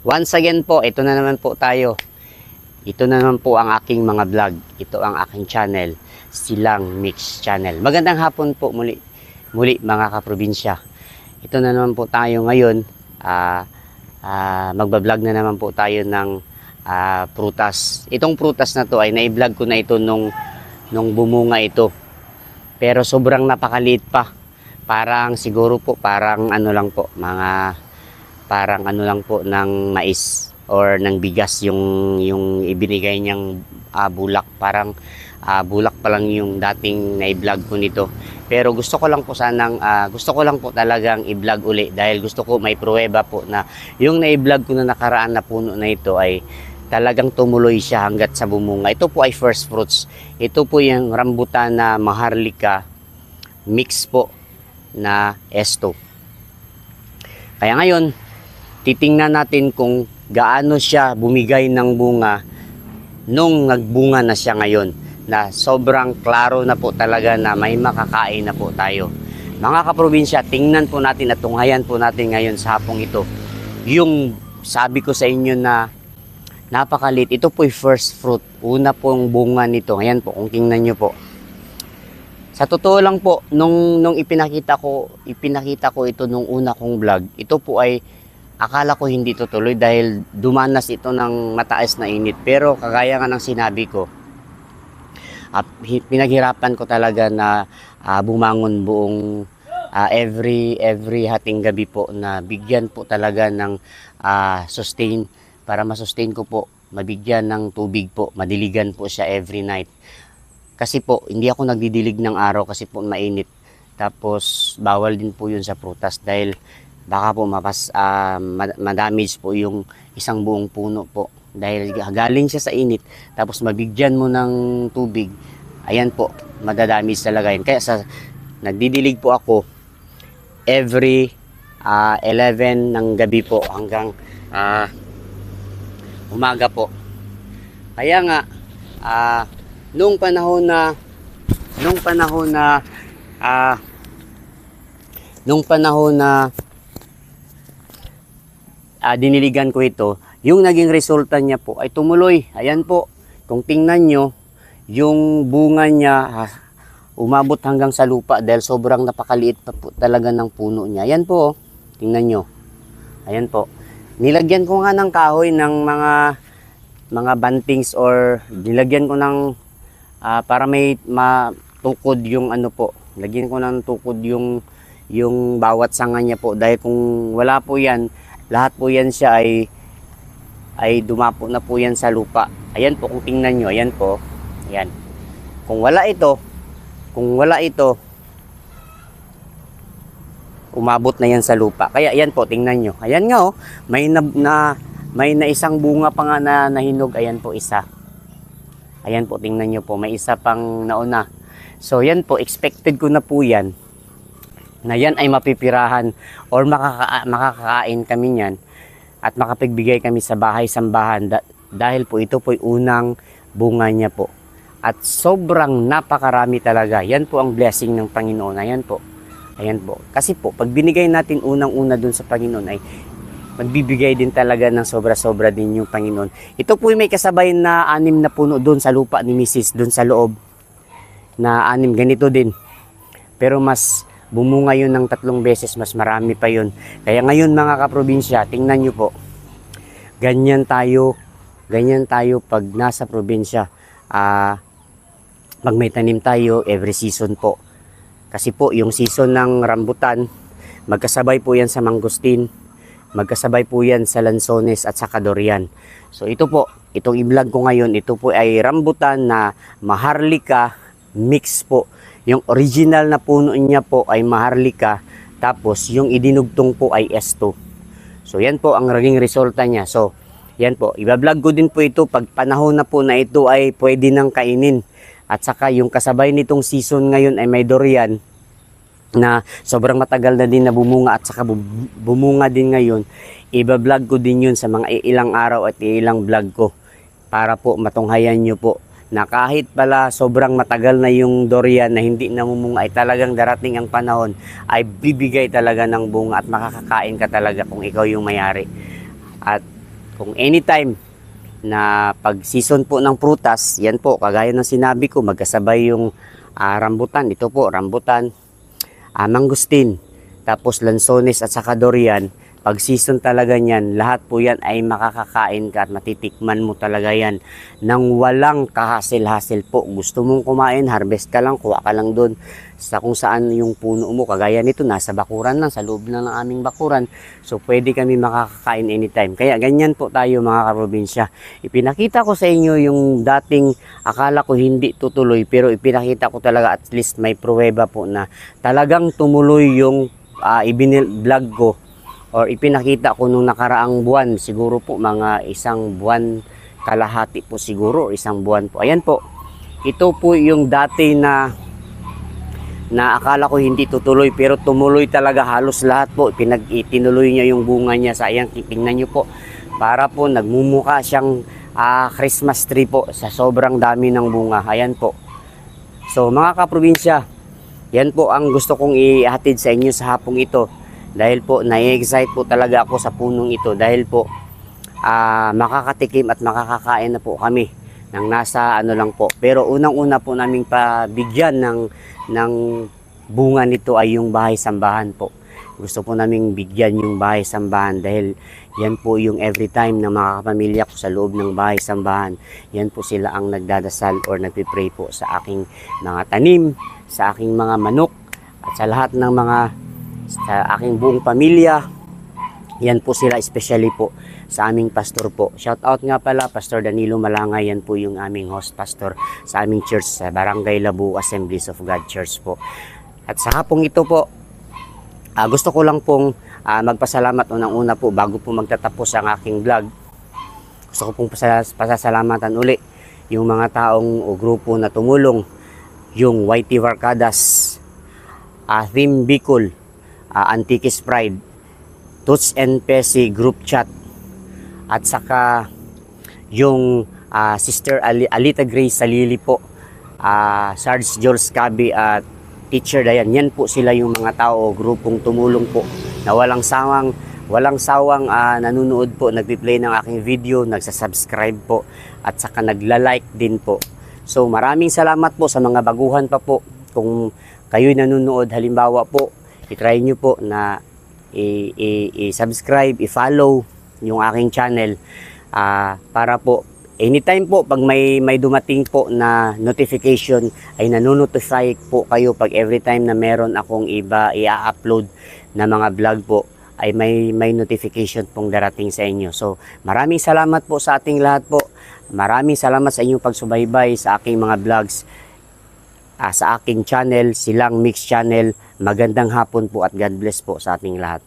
Once again po, ito na naman po tayo. Ito na naman po ang aking mga vlog. Ito ang aking channel, Silang Mix Channel. Magandang hapon po muli, muli mga kaprobinsya. Ito na naman po tayo ngayon. Ah, ah, magbablog na naman po tayo ng ah, prutas. Itong prutas na to ay na-vlog ko na ito nung, nung bumunga ito. Pero sobrang napakaliit pa. Parang siguro po, parang ano lang po, mga parang ano lang po ng mais or ng bigas yung yung ibinigay niyang ah, bulak. Parang ah, bulak pa lang yung dating na-vlog ko nito. Pero gusto ko lang po sanang ah, gusto ko lang po talagang i-vlog uli dahil gusto ko may pruweba po na yung na-vlog ko na nakaraan na puno na ito ay talagang tumuloy siya hanggat sa bumunga. Ito po ay first fruits. Ito po yung rambutan na maharlika mix po na esto. Kaya ngayon titingnan natin kung gaano siya bumigay ng bunga nung nagbunga na siya ngayon na sobrang klaro na po talaga na may makakain na po tayo. Mga kaprobinsya, tingnan po natin at tunghayan po natin ngayon sa hapong ito. Yung sabi ko sa inyo na napakalit, ito po first fruit. Una pong bunga nito. Ayan po, kung tingnan nyo po. Sa totoo lang po, nung, nung ipinakita ko, ipinakita ko ito nung una kong vlog, ito po ay akala ko hindi tutuloy dahil dumanas ito ng mataas na init. Pero kagaya nga ng sinabi ko, hi- pinaghirapan ko talaga na ah, bumangon buong ah, every every hating gabi po na bigyan po talaga ng ah, sustain. Para ma-sustain ko po mabigyan ng tubig po madiligan po siya every night. Kasi po hindi ako nagdidilig ng araw kasi po mainit. Tapos bawal din po yun sa prutas dahil baka po mapas ma- ma-damage po yung isang buong puno po. Dahil galing siya sa init tapos mabigyan mo ng tubig ayan po madadamage talaga yun. Kaya sa nagdidilig po ako every ah, 11 ng gabi po hanggang ah, umaga po. Kaya nga ah, nung panahon na nung panahon na ah, nung panahon na ah, diniligan ko ito, yung naging resulta niya po ay tumuloy. Ayan po, kung tingnan nyo, yung bunga niya ah, umabot hanggang sa lupa dahil sobrang napakaliit pa po talaga ng puno niya. Ayan po, oh. tingnan nyo. Ayan po. Nilagyan ko nga ng kahoy ng mga mga bantings or nilagyan ko ng ah, para may matukod yung ano po. Lagyan ko ng tukod yung yung bawat sanga niya po dahil kung wala po yan lahat po yan siya ay ay dumapo na po yan sa lupa. Ayan po kung tingnan nyo ayan po. Ayan. Kung wala ito kung wala ito umabot na yan sa lupa. Kaya ayan po tingnan nyo. Ayan nga oh. May na, na may na isang bunga pa nga na nahinog. Ayan po isa. Ayan po tingnan nyo po. May isa pang nauna. So yan po expected ko na po yan na yan ay mapipirahan or makaka- makakakain kami niyan at makapagbigay kami sa bahay-sambahan da- dahil po ito po unang bunga niya po. At sobrang napakarami talaga. Yan po ang blessing ng Panginoon. Ayan po. Ayan po. Kasi po, pag binigay natin unang-una dun sa Panginoon ay magbibigay din talaga ng sobra-sobra din yung Panginoon. Ito po may kasabay na anim na puno doon sa lupa ni Mrs. doon sa loob na anim ganito din. Pero mas bumunga yun ng tatlong beses, mas marami pa yun. Kaya ngayon mga kaprobinsya, tingnan nyo po, ganyan tayo, ganyan tayo pag nasa probinsya. Ah, pag may tanim tayo, every season po. Kasi po, yung season ng rambutan, magkasabay po yan sa mangustin, magkasabay po yan sa lansones at sa durian. So ito po, itong i-vlog ko ngayon, ito po ay rambutan na maharlika mix po. Yung original na puno niya po ay maharlika, tapos yung idinugtong po ay esto. So yan po ang naging resulta niya. So yan po, ibablog ko din po ito pag panahon na po na ito ay pwede nang kainin. At saka yung kasabay nitong season ngayon ay may durian na sobrang matagal na din na bumunga at saka bu- bumunga din ngayon. Ibablog ko din yun sa mga ilang araw at ilang vlog ko para po matunghayan nyo po na kahit pala sobrang matagal na yung durian na hindi namumunga ay talagang darating ang panahon ay bibigay talaga ng bunga at makakakain ka talaga kung ikaw yung mayari. At kung anytime na pag season po ng prutas, yan po, kagaya ng sinabi ko, magkasabay yung ah, rambutan. Ito po, rambutan, ah, mangustin, tapos lansones at saka durian. Pag season talaga niyan, lahat po yan ay makakakain ka at matitikman mo talaga yan nang walang kahasil-hasil po. Gusto mong kumain, harvest ka lang, kuha ka lang doon sa kung saan yung puno mo. Kagaya nito, nasa bakuran lang, sa loob lang ng aming bakuran. So, pwede kami makakakain anytime. Kaya ganyan po tayo mga kaprobinsya. Ipinakita ko sa inyo yung dating akala ko hindi tutuloy, pero ipinakita ko talaga at least may pruweba po na talagang tumuloy yung uh, ibinil-vlog ko or ipinakita ko nung nakaraang buwan, siguro po mga isang buwan kalahati po siguro, isang buwan po. Ayan po, ito po yung dati na na akala ko hindi tutuloy pero tumuloy talaga halos lahat po. Pinag itinuloy niya yung bunga niya sa ayan tingnan niyo po para po nagmumuka siyang ah, Christmas tree po sa sobrang dami ng bunga. Ayan po. So mga kaprobinsya yan po ang gusto kong ihatid sa inyo sa hapong ito dahil po na-excite po talaga ako sa punong ito. Dahil po ah, makakatikim at makakakain na po kami ng nasa ano lang po. Pero unang-una po naming pabigyan ng ng bunga nito ay yung bahay sambahan po. Gusto po naming bigyan yung bahay sambahan dahil yan po yung every time ng mga kapamilya ko sa loob ng bahay sambahan yan po sila ang nagdadasal or nagpipray po sa aking mga tanim sa aking mga manok at sa lahat ng mga sa aking buong pamilya yan po sila especially po sa aming pastor po. Shout out nga pala Pastor Danilo Malangay, yan po yung aming host pastor sa aming church sa Barangay Labu Assemblies of God Church po. At sa hapong ito po, ah, gusto ko lang pong ah, magpasalamat unang-una po bago po magtatapos ang aking vlog. Gusto ko pong pasas- pasasalamatan uli yung mga taong o grupo na tumulong yung YT Varkadas, uh, Theme Bicol, uh, Antiques Pride, Toots and Pesi group chat at saka yung ah, Sister Ali- Alita Grace Salili po, ah, Sarge Jules Cabi at Teacher Dayan. Yan po sila yung mga tao grupong tumulong po na walang sawang walang sawang ah, nanonood po, nagpi-play ng aking video, nagsasubscribe po at saka nagla-like din po. So maraming salamat po sa mga baguhan pa po. Kung kayo'y nanonood, halimbawa po, itry nyo po na i-subscribe, i-follow yung aking channel ah, para po anytime po pag may may dumating po na notification ay nanonotify po kayo pag every time na meron akong iba i-upload na mga vlog po ay may may notification pong darating sa inyo. So, maraming salamat po sa ating lahat po. Maraming salamat sa inyong pagsubaybay sa aking mga vlogs ah, sa aking channel, Silang Mix Channel. Magandang hapon po at God bless po sa ating lahat.